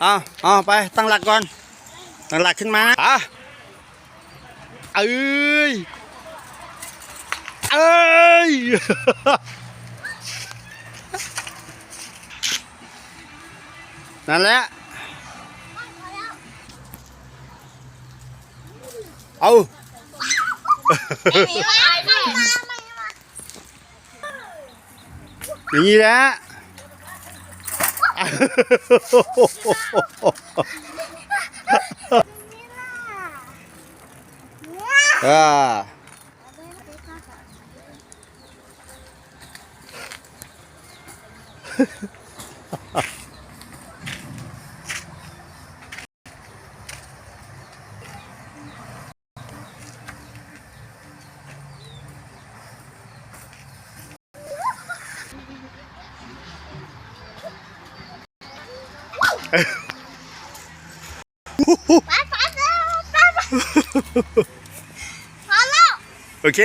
เอาเอาไปตั้งหลักก่อนตั้งหลักขึ้นมาอะเอ้ยเอ้ยนั่นแหละเอาไม่มาไม่มาไม่มาอย่างนี้แหละ อ่า ไปไปแล้วไปไปพอแล้วโอเค